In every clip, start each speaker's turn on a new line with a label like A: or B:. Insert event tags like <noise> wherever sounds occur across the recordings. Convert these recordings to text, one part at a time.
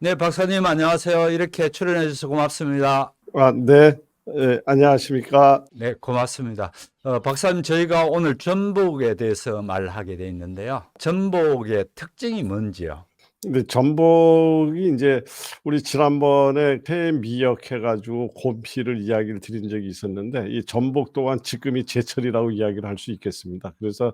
A: 네, 박사님 안녕하세요. 이렇게 출연해 주셔서 고맙습니다.
B: 아, 네. 예, 안녕하십니까.
A: 네, 고맙습니다. 어, 박사님, 저희가 오늘 전복에 대해서 말하게 돼 있는데요. 전복의 특징이 뭔지요?
B: 근데 전복이 이제 우리 지난번에 폐미역 해가지고 곰피를 이야기를 드린 적이 있었는데 이 전복 또한 지금이 제철이라고 이야기를 할 수 있겠습니다. 그래서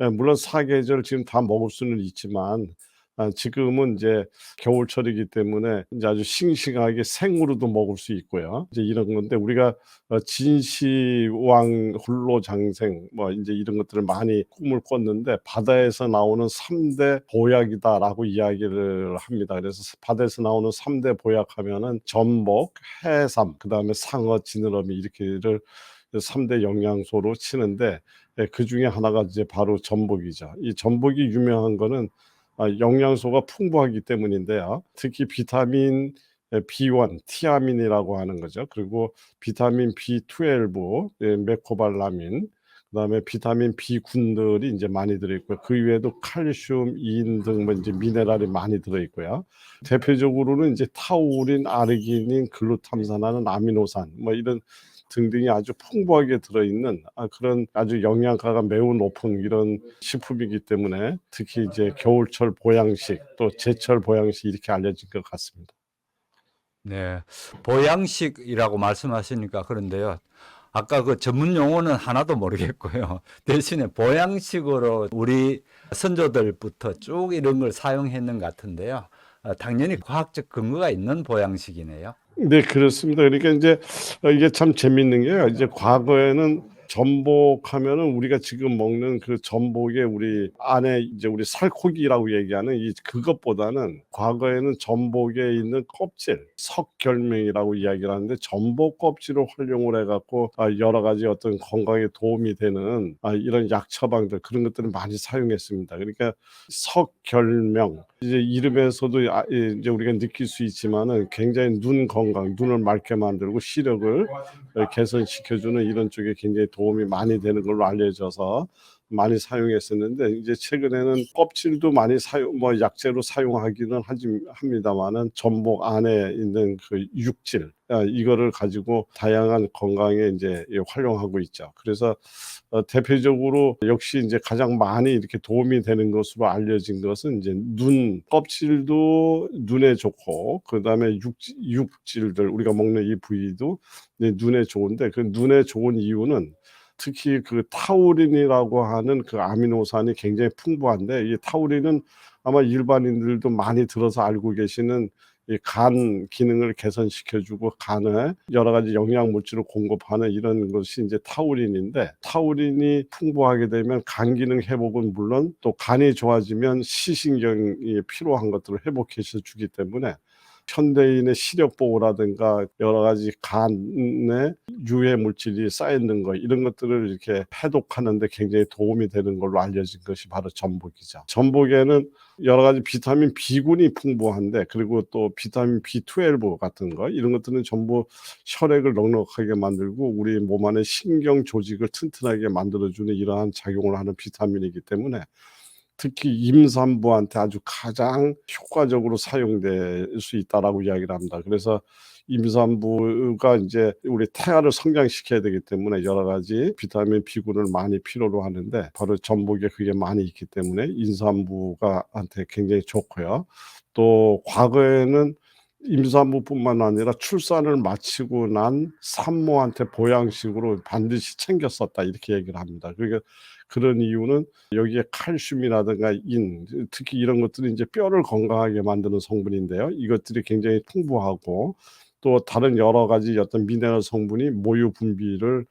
B: 예, 물론 사계절 지금 다 먹을 수는 있지만 아, 지금은 이제 겨울철이기 때문에 이제 아주 싱싱하게 생으로도 먹을 수 있고요. 이제 이런 건데 우리가 어, 진시황 홀로장생 뭐 이제 이런 것들을 많이 꿈을 꿨는데 바다에서 나오는 삼대 보약이다라고 이야기를 합니다. 그래서 바다에서 나오는 삼대 보약 하면은 전복, 해삼, 그다음에 상어, 지느러미 이렇게를 삼대 영양소로 치는데 예, 그 중에 하나가 이제 바로 전복이죠. 이 전복이 유명한 거는 아, 영양소가 풍부하기 때문인데요. 특히 비타민 B1, 티아민이라고 하는 거죠. 그리고 비타민 B12, 예, 메코발라민, 그다음에 비타민 B군들이 이제 많이 들어있고요. 그 외에도 칼슘, 인등뭐 이제 미네랄이 많이 들어있고요. 대표적으로는 이제 타우린, 아르기닌, 글루탐산하는 아미노산 뭐 이런 등등이 아주 풍부하게 들어있는 아, 그런 아주 영양가가 매우 높은 이런 식품이기 때문에 특히 이제 겨울철 보양식 또 제철 보양식 이렇게 알려진 것 같습니다.
A: 네, 보양식이라고 말씀하시니까 그런데요. 아까 그 전문 용어는 하나도 모르겠고요. <laughs> 대신에 보양식으로 우리 선조들부터 쭉 이런 걸 사용했는 것 같은데요. 어, 당연히 과학적 근거가 있는 보양식이네요.
B: 네, 그렇습니다. 그러니까 이제 어, 이게 참 재밌는 게요. 이제 과거에는 전복하면은 우리가 지금 먹는 그 전복에 우리 안에 이제 우리 살코기라고 얘기하는 이 그것보다는 과거에는 전복에 있는 껍질, 석결명이라고 이야기를 하는데 전복 껍질을 활용을 해갖고 아, 여러 가지 어떤 건강에 도움이 되는 아, 이런 약 처방들 그런 것들을 많이 사용했습니다. 그러니까 석결명 이제 이름에서도 아, 예, 이제 우리가 느낄 수 있지만은 굉장히 눈 건강, 눈을 맑게 만들고 시력을 어, 개선시켜주는 이런 쪽에 굉장히 도움 이 많이 되는 걸로 알려져서 많이 사용했었는데 이제 최근에는 껍질도 많이 사용 뭐 약재로 사용하기는 하지 합니다만은 전복 안에 있는 그 육질 아, 이거를 가지고 다양한 건강에 이제 예, 활용하고 있죠. 그래서 어, 대표적으로 역시 이제 가장 많이 이렇게 도움이 되는 것으로 알려진 것은 이제 눈 껍질도 눈에 좋고 그 다음에 육, 육질들 우리가 먹는 이 부위도 눈에 좋은데 그 눈에 좋은 이유는 특히 그 타우린이라고 하는 그 아미노산이 굉장히 풍부한데 이 타우린은 아마 일반인들도 많이 들어서 알고 계시는 이 간 기능을 개선시켜주고 간에 여러 가지 영양 물질을 공급하는 이런 것이 이제 타우린인데 타우린이 풍부하게 되면 간 기능 회복은 물론 또 간이 좋아지면 시신경이 필요한 것들을 회복해서 주기 때문에 현대인의 시력 보호라든가 여러 가지 간에 유해 물질이 쌓여 있는 거 이런 것들을 이렇게 해독하는데 굉장히 도움이 되는 걸로 알려진 것이 바로 전복이죠. 전복에는 여러 가지 비타민 B군이 풍부한데 그리고 또 비타민 B12 같은 거 이런 것들은 전부 혈액을 넉넉하게 만들고 우리 몸 안의 신경 조직을 튼튼하게 만들어주는 이러한 작용을 하는 비타민이기 때문에 특히 임산부한테 아주 가장 효과적으로 사용될 수 있다라고 이야기를 합니다. 그래서 임산부가 이제 우리 태아를 성장시켜야 되기 때문에 여러 가지 비타민 B군을 많이 필요로 하는데 바로 전복에 그게 많이 있기 때문에 임산부가한테 굉장히 좋고요. 또 과거에는 임산부뿐만 아니라 출산을 마치고 난 산모한테 보양식으로 반드시 챙겼었다 이렇게 얘기를 합니다. 그러니까 그런 이유는 여기에 칼슘이라든가 인, 특히 이런 것들이 이제 뼈를 건강하게 만드는 성분인데요. 이것들이 굉장히 풍부하고 또 다른 여러 가지 어떤 미네랄 성분이 모유 분비를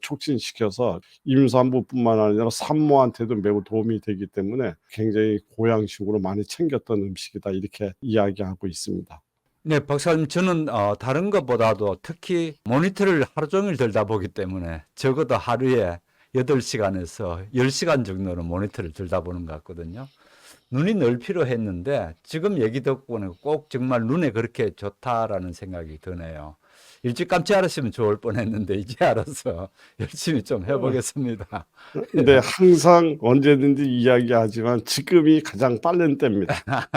B: 촉진시켜서 임산부뿐만 아니라 산모한테도 매우 도움이 되기 때문에 굉장히 고양식으로 많이 챙겼던 음식이다 이렇게 이야기하고 있습니다.
A: 네, 박사님, 저는 어, 다른 것보다도 특히 모니터를 하루 종일 들다 보기 때문에 적어도 하루에 8시간에서 10시간 정도는 모니터를 들다 보는 것 같거든요. 눈이 늘 필요했는데 지금 얘기 듣고 는 꼭 정말 눈에 그렇게 좋다라는 생각이 드네요. 일찍 감지 알았으면 좋을 뻔했는데 이제 알아서 <laughs> 열심히 좀 해보겠습니다.
B: 근데 항상 언제든지 이야기하지만 지금이 가장 빠른 때입니다. <laughs>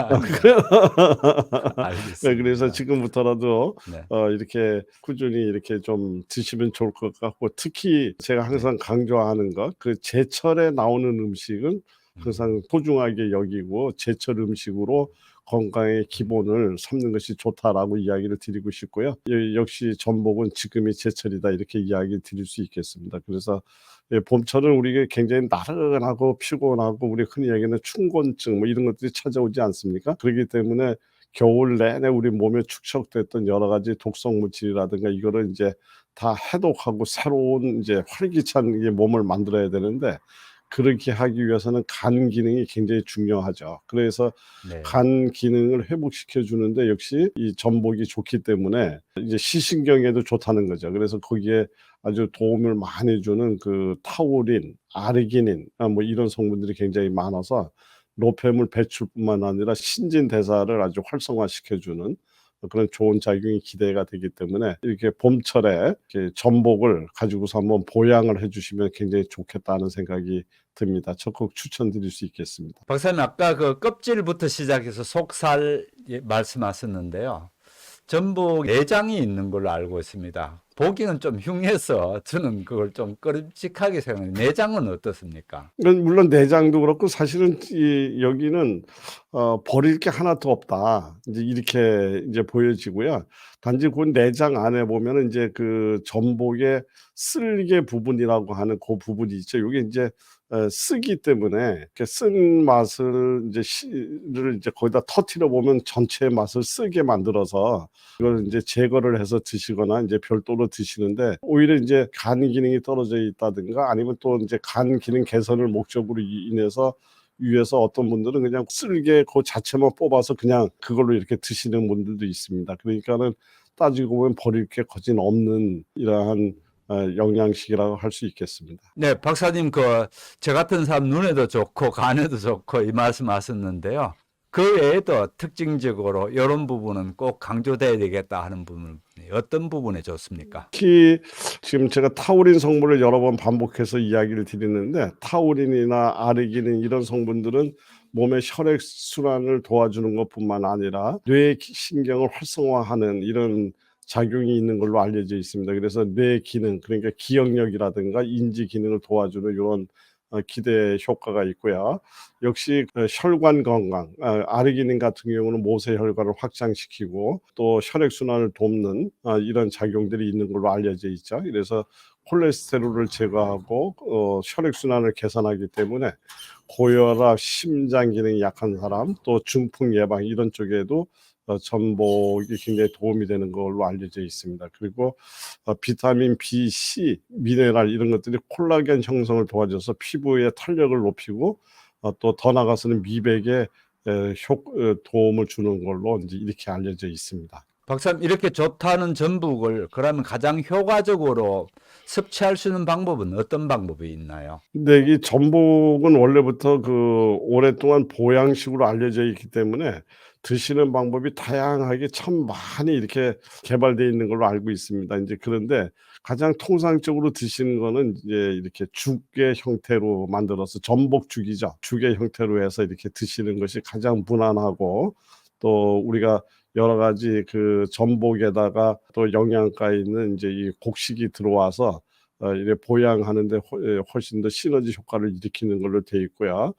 A: 알겠습니다.
B: 네, 그래서 지금부터라도
A: 네.
B: 어, 이렇게 꾸준히 이렇게 좀 드시면 좋을 것 같고 특히 제가 항상 강조하는 것 그 제철에 나오는 음식은 항상 소중하게 여기고 제철 음식으로 건강의 기본을 삼는 것이 좋다라고 이야기를 드리고 싶고요. 예, 역시 전복은 지금이 제철이다 이렇게 이야기 드릴 수 있겠습니다. 그래서 예, 봄철은 우리가 굉장히 나른하고 피곤하고 우리 흔히 얘기하는 충곤증 뭐 이런 것들이 찾아오지 않습니까? 그렇기 때문에 겨울 내내 우리 몸에 축적됐던 여러 가지 독성 물질이라든가 이거를 이제 다 해독하고 새로운 이제 활기찬 이 몸을 만들어야 되는데 그렇게 하기 위해서는 간 기능이 굉장히 중요하죠. 그래서
A: 네.
B: 간 기능을 회복시켜 주는데 역시 이 전복이 좋기 때문에 이제 시신경에도 좋다는 거죠. 그래서 거기에 아주 도움을 많이 주는 그 타우린, 아르기닌 아, 뭐 이런 성분들이 굉장히 많아서 노폐물 배출뿐만 아니라 신진 대사를 아주 활성화시켜 주는 그런 좋은 작용이 기대가 되기 때문에 이렇게 봄철에 이렇게 전복을 가지고서 한번 보양을 해주시면 굉장히 좋겠다는 생각이 듭니다. 적극 추천드릴 수 있겠습니다.
A: 박사님 아까 그 껍질부터 시작해서 속살 예, 말씀하셨는데요. 전복 내장이 있는 걸로 알고 있습니다. 보기는 좀 흉해서 저는 그걸 좀 끔찍하게 생각해요. 내장은 어떻습니까?
B: 그건 물론 내장도 그렇고 사실은 이 여기는 어, 버릴 게 하나도 없다. 이제 이렇게 이제 보여지고요. 단지 그 내장 안에 보면은 이제 그 전복의 쓸개 부분이라고 하는 그 부분이 있죠. 이게 이제 어, 쓰기 때문에 쓴 맛을 이제 씨를 이제 거기다 터트려 보면 전체의 맛을 쓰게 만들어서 이걸 이제 제거를 해서 드시거나 이제 별도로 드시는데 오히려 이제 간 기능이 떨어져 있다든가 아니면 또 이제 간 기능 개선을 목적으로 이- 인해서 위해서 어떤 분들은 그냥 쓸개 그 자체만 뽑아서 그냥 그걸로 이렇게 드시는 분들도 있습니다. 그러니까는 따지고 보면 버릴 게 거진 없는 이러한 어, 영양식이라고 할 수 있겠습니다.
A: 네, 박사님 그 저 같은 사람 눈에도 좋고 간에도 좋고 이 말씀하셨는데요. 그 외에도 특징적으로 이런 부분은 꼭 강조돼야 되겠다 하는 부분 어떤 부분에 좋습니까?
B: 특히 지금 제가 타우린 성분을 여러 번 반복해서 이야기를 드리는데 타우린이나 아르기닌 이런 성분들은 몸의 혈액 순환을 도와주는 것뿐만 아니라 뇌 신경을 활성화하는 이런 작용이 있는 걸로 알려져 있습니다. 그래서 뇌 기능 그러니까 기억력이라든가 인지 기능을 도와주는 이런 어, 기대 효과가 있고요. 역시 어, 혈관 건강, 어, 아르기닌 같은 경우는 모세 혈관을 확장시키고 또 혈액 순환을 돕는 어, 이런 작용들이 있는 걸로 알려져 있죠. 그래서 콜레스테롤을 제거하고 어, 혈액 순환을 개선하기 때문에 고혈압, 심장 기능이 약한 사람, 또 중풍 예방 이런 쪽에도 어, 전복이 굉장히 도움이 되는 걸로 알려져 있습니다. 그리고 어, 비타민 B, C, 미네랄 이런 것들이 콜라겐 형성을 도와줘서 피부의 탄력을 높이고 어, 또더 나가서는 미백에 에, 효, 어, 도움을 주는 걸로 이제 이렇게 알려져 있습니다.
A: 박사님 이렇게 좋다는 전북을 그러면 가장 효과적으로 섭취할 수 있는 방법은 어떤 방법이 있나요?
B: 근데 이 전복은 원래부터 그 오랫동안 보양식으로 알려져 있기 때문에 드시는 방법이 다양하게 참 많이 이렇게 개발되어 있는 걸로 알고 있습니다. 이제 그런데 가장 통상적으로 드시는 거는 이제 이렇게 죽의 형태로 만들어서 전복죽이죠. 죽의 형태로 해서 이렇게 드시는 것이 가장 무난하고 또 우리가 여러 가지 그 전복에다가 또 영양가 있는 이제 이 곡식이 들어와서 어, 이래 보양하는데 훨- 예, 훨씬 더 시너지 효과를 일으키는 걸로 돼 있고요.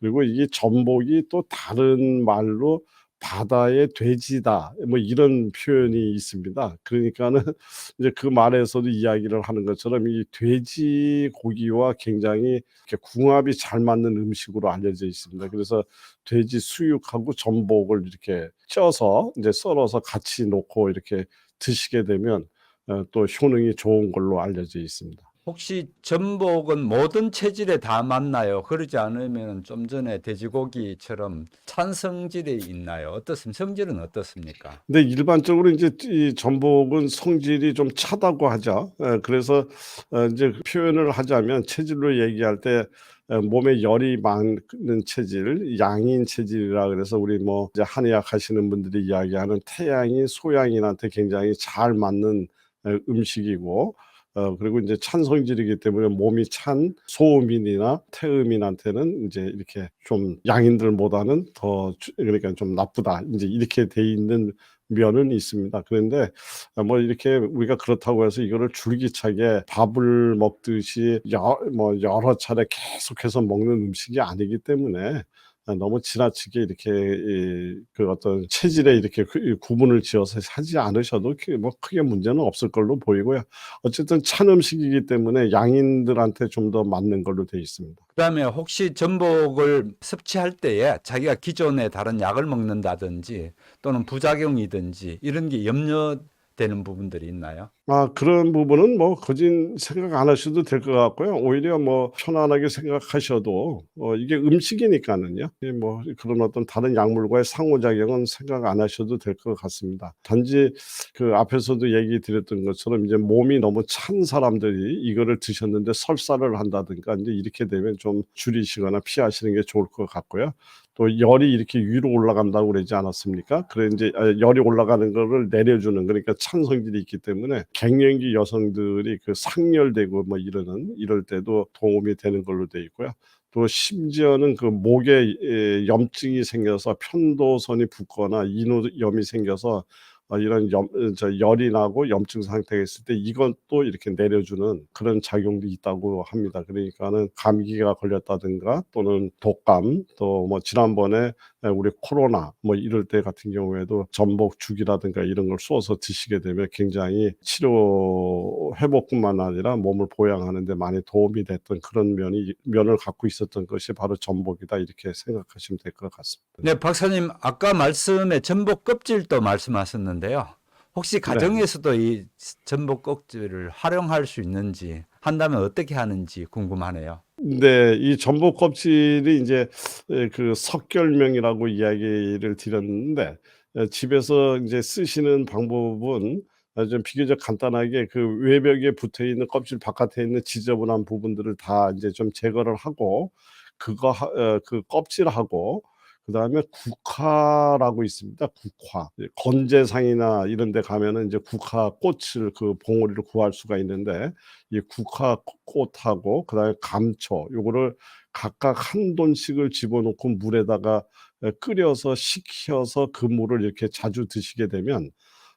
B: 그리고 이게 전복이 또 다른 말로 바다의 돼지다 뭐 이런 표현이 있습니다. 그러니까는 <laughs> 이제 그 말에서도 이야기를 하는 것처럼 이 돼지 고기와 굉장히 궁합이 잘 맞는 음식으로 알려져 있습니다. 그래서 돼지 수육하고 전복을 이렇게 쪄서 이제 썰어서 같이 놓고 이렇게 드시게 되면 어, 또 효능이 좋은 걸로 알려져 있습니다.
A: 혹시 전복은 모든 체질에 다 맞나요? 그러지 않으면 좀 전에 돼지고기처럼 찬 성질이 있나요? 어떻습니까? 성질은 어떻습니까?
B: 근데 일반적으로 이제 이 전복은 성질이 좀 차다고 하죠. 예, 그래서 어, 이제 표현을 하자면 체질로 얘기할 때 어, 몸에 열이 많은 체질, 양인 체질이라 그래서 우리 뭐 이제 한의학 하시는 분들이 이야기하는 태양이 소양인한테 굉장히 잘 맞는 어, 음식이고 어 그리고 이제 찬 성질이기 때문에 몸이 찬 소음인이나 태음인한테는 이제 이렇게 좀 양인들보다는 더 주- 그러니까 좀 나쁘다 이제 이렇게 돼 있는 면은 있습니다. 그런데 어, 뭐 이렇게 우리가 그렇다고 해서 이거를 줄기차게 밥을 먹듯이 여, 뭐 여러 차례 계속해서 먹는 음식이 아니기 때문에 어, 너무 지나치게 이렇게 이, 그 어떤 체질에 이렇게 그- 구분을 지어서 하지 않으셔도 그- 뭐 크게 문제는 없을 걸로 보이고요. 어쨌든 찬 음식이기 때문에 양인들한테 좀 더 맞는 걸로 돼 있습니다.
A: 그다음에 혹시 전복을 섭취할 때에 자기가 기존에 다른 약을 먹는다든지 또는 부작용이든지 이런 게 염려 되는 부분들이 있나요?
B: 아 그런 부분은 뭐 거진 생각 안 하셔도 될 것 같고요. 오히려 뭐 편안하게 생각하셔도 어 이게 음식이니까는요. 이뭐 그런 어떤 다른 약물과의 상호작용은 생각 안 하셔도 될 것 같습니다. 단지 그 앞에서도 얘기 드렸던 것처럼 이제 몸이 너무 찬 사람들이 이거를 드셨는데 설사를 한다든가 이제 이렇게 되면 좀 줄이시거나 피하시는 게 좋을 것 같고요. 또 열이 이렇게 위로 올라간다고 그러지 않았습니까? 그래 이제 아, 열이 올라가는 거를 내려주는 그러니까 찬 성질이 있기 때문에 갱년기 여성들이 그 상열되고 뭐 이러는 이럴 때도 도움이 되는 걸로 돼 있고요. 또 심지어는 그 목에 에, 염증이 생겨서 편도선이 붓거나 인후염이 생겨서 어, 이런 염, 어, 저 열이 나고 염증 상태가 있을 때 이건 또 이렇게 내려주는 그런 작용도 있다고 합니다. 그러니까는 감기가 걸렸다든가 또는 독감 또 뭐 지난번에 에, 우리 코로나 뭐 이럴 때 같은 경우에도 전복 죽이라든가 이런 걸 쏘아서 드시게 되면 굉장히 치료 회복뿐만 아니라 몸을 보양하는 데 많이 도움이 됐던 그런 면이 면을 갖고 있었던 것이 바로 전복이다 이렇게 생각하시면 될 것 같습니다.
A: 네, 박사님 아까 말씀에 전복 껍질도 말씀하셨는데 요. 혹시 가정에서도 이 전복 껍질을 활용할 수 있는지 한다면 어떻게 하는지 궁금하네요.
B: 네, 이 전복 껍질이 이제 에, 그 석결명이라고 이야기를 드렸는데 에, 집에서 이제 쓰시는 방법은 아, 좀 비교적 간단하게 그 외벽에 붙어 있는 껍질 바깥에 있는 지저분한 부분들을 다 이제 좀 제거를 하고 그거 하- 어, 그 껍질하고 그 다음에 국화라고 있습니다. 국화 예, 건재상이나 이런 데 가면은 이제 국화 꽃을 그 봉오리를 구할 수가 있는데 이 국화 꽃하고 그 다음에 감초 요거를 각각 한 돈씩을 집어넣고 물에다가 에, 끓여서 식혀서 그 물을 이렇게 자주 드시게 되면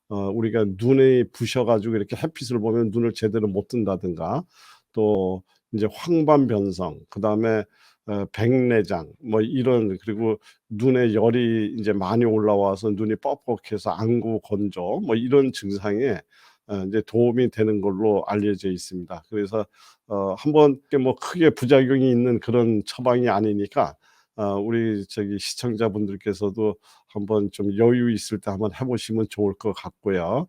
B: 어 우리가 눈이 부셔 가지고 이렇게 햇빛을 보면 눈을 제대로 못 뜬다든가 또 이제 황반변성 그 다음에 어 백내장 뭐 이런 그리고 눈에 열이 이제 많이 올라와서 눈이 뻑뻑해서 안구 건조 뭐 이런 증상에 어 인제 도움이 되는 걸로 알려져 있습니다. 그래서 어 한번 뭐 크게 부작용이 있는 그런 처방이 아니니까 어 우리 저기 시청자분들께서도 한번 좀 여유 있을 때 한번 해 보시면 좋을 것 같고요.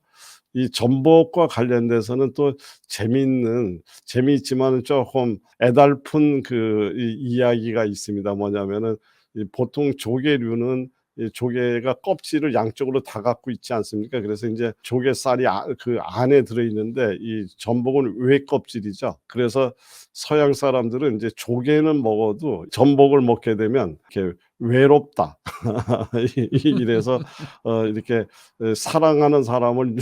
B: 이 전복과 관련돼서는 또 재미있는 재미있지만은 쪼끔 애달픈 그이 이야기가 있습니다. 뭐냐면은 이 보통 조개류는 이 조개가 껍질을 양쪽으로 다 갖고 있지 않습니까? 그래서 인제 조개살이 아 그 안에 들어 있는데 이 전복은 외 껍질이죠. 그래서 서양 사람들은 인제 조개는 먹어도 전복을 먹게 되면 이렇게 외롭다. <laughs> 이 이래서 어 이렇게 에 사랑하는 사람을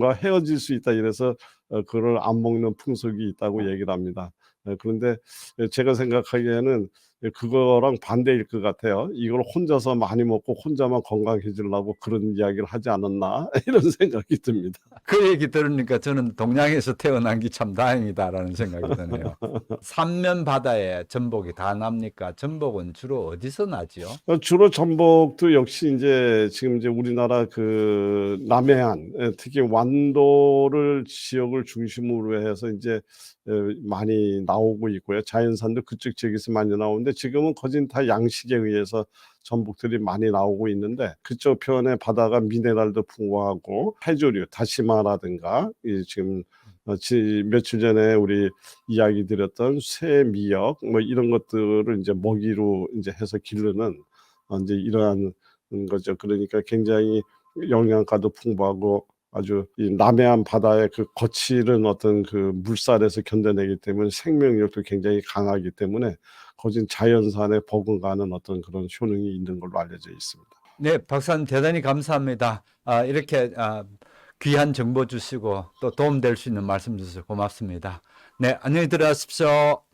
B: 과 헤어질 수 있다 이래서 어 그걸 안 먹는 풍속이 있다고 얘기를 합니다. 예 그런데 예 제가 생각하기에는 예 그거랑 반대일 것 같아요. '이걸 혼자서 많이 먹고 혼자만 건강해지려고 그런 이야기를 하지 않았나?' <laughs> 이런 생각이 듭니다.
A: 그 얘기 들으니까 저는 동양에서 태어난 게 참 다행이다라는 생각이 드네요. <laughs> 삼면 바다에 전복이 다 납니까? 전복은 주로 어디서 나지요?
B: 어 주로 전복도 역시 인제 지금 이제 우리나라 그 남해안 예 특히 완도를 지역을 중심으로 해서 인제 어 많이 나오고 있고요. 자연산도 그쪽 지역에서 많이 나오는데 지금은 거진 다 양식에 의해서 전복들이 많이 나오고 있는데 그쪽 편의 바다가 미네랄도 풍부하고 해조류 다시마라든가 이 지금 어 지 며칠 전에 우리 이야기 드렸던 새 미역 뭐 이런 것들을 인제 먹이로 인제 해서 기르는 어 인제 이러한 음 거죠. 그러니까 굉장히 영양가도 풍부하고 아주 이 남해안 바다의 그 거칠은 어떤 그 물살에서 견뎌내기 때문에 생명력도 굉장히 강하기 때문에 거진 자연산에 버금가는 어떤 그런 효능이 있는 걸로 알려져 있습니다.
A: 네, 박사님 대단히 감사합니다. 아, 이렇게 아, 귀한 정보 주시고 또 도움 될 수 있는 말씀 주셔서 고맙습니다. 네, 안녕히 들어가십시오.